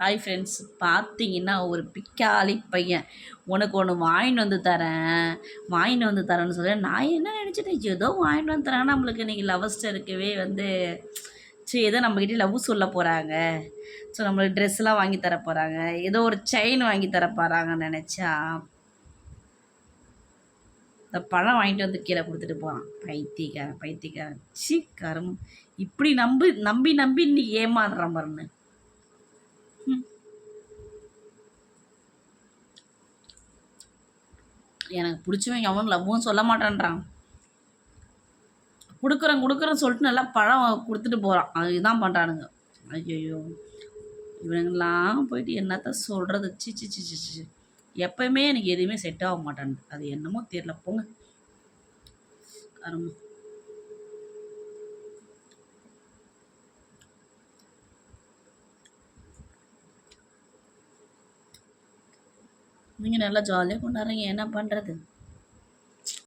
Hi friends பார்த்தீங்கன்னா ஒரு பிக்காளி பையன். உனக்கு ஒன்று வாங்கிட்டு வந்து தரேன். வாங்கிட்டு வந்து தரேன்னு சொல்லி. நான் என்ன நினச்சிட்டேன் ஏதோ வாங்கிட்டு வந்து தரேன். நம்மளுக்கு இன்றைக்கி லவஸ்டர் இருக்கவே வந்து சரி ஏதோ நம்மக்கிட்ட லவ் சொல்ல போகிறாங்க ஸோ நம்மளுக்கு ட்ரெஸ்லாம் வாங்கி தர போகிறாங்க ஏதோ ஒரு செயின் வாங்கி தர போகிறாங்கன்னு நினச்சா இந்த பழம் வாங்கிட்டு வந்து கீழே கொடுத்துட்டு போகிறான் பைத்தியக்காரன் பைத்தியக்காரன். சி கரும். இப்படி நம்பி நம்பி நம்பி இன்னைக்கு ஏமாறுறான் பாருன்னு. எனக்கு பிடிச்சவன் எவனும் லவ்வும் சொல்ல மாட்டேன்றான். கொடுக்குறேன் கொடுக்குறேன்னு சொல்லிட்டு நல்லா பழம் கொடுத்துட்டு போகிறான் அதுதான் பண்ணுறானுங்க ஐயோ இவனுங்கெல்லாம் போயிட்டு என்னத்த சொல்கிறது சிச்சி சிச்சி சிச்சி எப்பயுமே எனக்கு எதுவுமே செட் ஆக மாட்டேன் அது என்னமோ தெரியல. போங்க. கருமம் நீங்கள் நல்லா ஜாலியாக கொண்டாடுறீங்க. என்ன பண்ணுறது